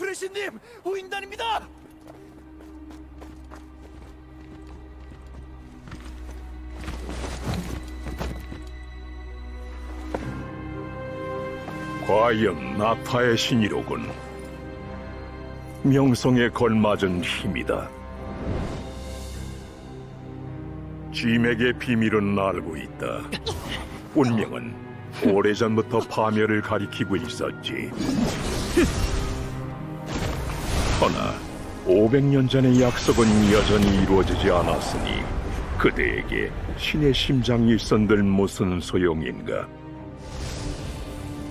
프레시님 호인단입니다. 과연 나타의 신이로군. 명성에 걸맞은 힘이다. 짐에게 비밀은 알고 있다. 운명은 오래전부터 파멸을 가리키고 있었지. 허나 500년 전의 약속은 여전히 이루어지지 않았으니 그대에게 신의 심장이 있선들 무슨 소용인가?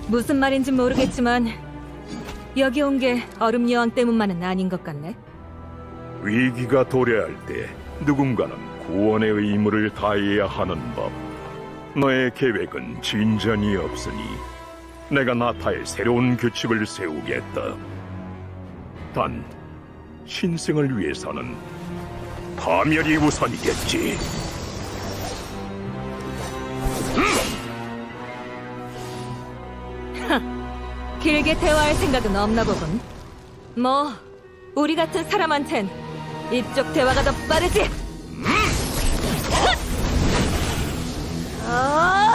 무슨 말인지 모르겠지만 여기 온 게 얼음 여왕 때문만은 아닌 것 같네. 위기가 도래할 때 누군가는 구원의 의무를 다해야 하는 법. 너의 계획은 진전이 없으니 내가 나타의 새로운 규칙을 세우겠다. 단 신생을 위해서는 파멸이 우선이겠지. 길게 대화할 생각은 없나 보군. 뭐 우리 같은 사람한텐 이쪽 대화가 더 빠르지. 아!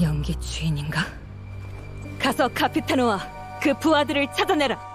연기 주인인가? 가서 카피타노와 그 부하들을 찾아내라.